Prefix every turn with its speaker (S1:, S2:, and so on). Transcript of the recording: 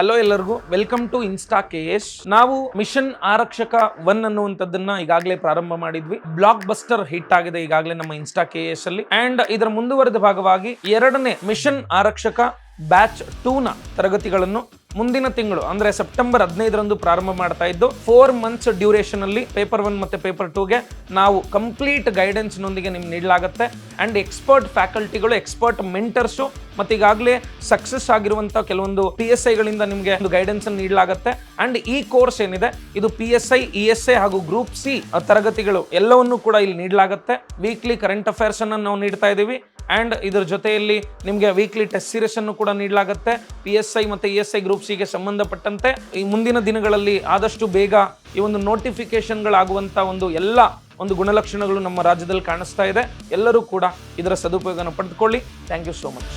S1: Hello ಎಲ್ಲರಿಗೂ. Welcome to Insta K S ನಾವು mission ಆರಕ್ಷಕ ಒನ್ ಅನ್ನುವಂಥದ್ದನ್ನ ಈಗಾಗಲೇ ಪ್ರಾರಂಭ ಮಾಡಿದ್ವಿ. ಬ್ಲಾಕ್ ಬಸ್ಟರ್ ಹಿಟ್ ಆಗಿದೆ ಈಗಾಗಲೇ ನಮ್ಮ ಇನ್ಸ್ಟಾ ಕೆ ಎಸ್ ಅಲ್ಲಿ. ಅಂಡ್ ಇದರ ಮುಂದುವರೆದ ಭಾಗವಾಗಿ ಎರಡನೇ ಮಿಷನ್ ಆರಕ್ಷಕ ಬ್ಯಾಚ್ ಟೂನ ತರಗತಿಗಳನ್ನು ಮುಂದಿನ ತಿಂಗಳು, ಅಂದ್ರೆ ಸೆಪ್ಟೆಂಬರ್ ಹದಿನೈದರಂದು ಪ್ರಾರಂಭ ಮಾಡ್ತಾ ಇದ್ದು ಫೋರ್ ಮಂತ್ಸ್ ಡ್ಯೂರೇಷನ್ ಅಲ್ಲಿ ಪೇಪರ್ ಒನ್ ಮತ್ತೆ ಪೇಪರ್ ಟೂಗೆ ನಾವು ಕಂಪ್ಲೀಟ್ ಗೈಡೆನ್ಸ್ ನೊಂದಿಗೆ ನಿಮ್ಗೆ ನೀಡಲಾಗುತ್ತೆ. ಅಂಡ್ ಎಕ್ಸ್ಪರ್ಟ್ ಫ್ಯಾಕಲ್ಟಿಗಳು ಎಕ್ಸ್ಪರ್ಟ್ ಮೆಂಟರ್ಸು ಮತ್ತೆ ಈಗಾಗಲೇ ಸಕ್ಸಸ್ ಆಗಿರುವಂತ ಕೆಲವೊಂದು ಪಿ ಎಸ್ ಐಗಳಿಂದ ನಿಮಗೆ ಒಂದು ಗೈಡೆನ್ಸ್ ಅನ್ನು ನೀಡಲಾಗುತ್ತೆ. ಅಂಡ್ ಈ ಕೋರ್ಸ್ ಏನಿದೆ, ಇದು P S I E S I ಹಾಗೂ ಗ್ರೂಪ್ ಸಿ ತರಗತಿಗಳು ಎಲ್ಲವನ್ನೂ ಕೂಡ ಇಲ್ಲಿ ನೀಡಲಾಗುತ್ತೆ. ವೀಕ್ಲಿ ಕರೆಂಟ್ ಅಫೇರ್ಸ್ ಅನ್ನು ನಾವು ನೀಡ್ತಾ ಇದ್ದೀವಿ. ಅಂಡ್ ಇದರ ಜೊತೆಯಲ್ಲಿ ನಿಮಗೆ ವೀಕ್ಲಿ ಟೆಸ್ಟ್ ಸೀರೀಸ್ ಅನ್ನು ಕೂಡ ನೀಡಲಾಗುತ್ತೆ. ಪಿ ಎಸ್ ಐ ಮತ್ತು ಇ ಎಸ್ ಐ ಗ್ರೂಪ್ ಸಿಗೆ ಸಂಬಂಧಪಟ್ಟಂತೆ ಈ ಮುಂದಿನ ದಿನಗಳಲ್ಲಿ ಆದಷ್ಟು ಬೇಗ ಈ ಒಂದು ನೋಟಿಫಿಕೇಷನ್ಗಳಾಗುವಂಥ ಒಂದು ಎಲ್ಲ ಒಂದು ಗುಣಲಕ್ಷಣಗಳು ನಮ್ಮ ರಾಜ್ಯದಲ್ಲಿ ಕಾಣಿಸ್ತಾ ಇದೆ. ಎಲ್ಲರೂ ಕೂಡ ಇದರ ಸದುಪಯೋಗನ ಪಡೆದುಕೊಳ್ಳಿ. Thank you so much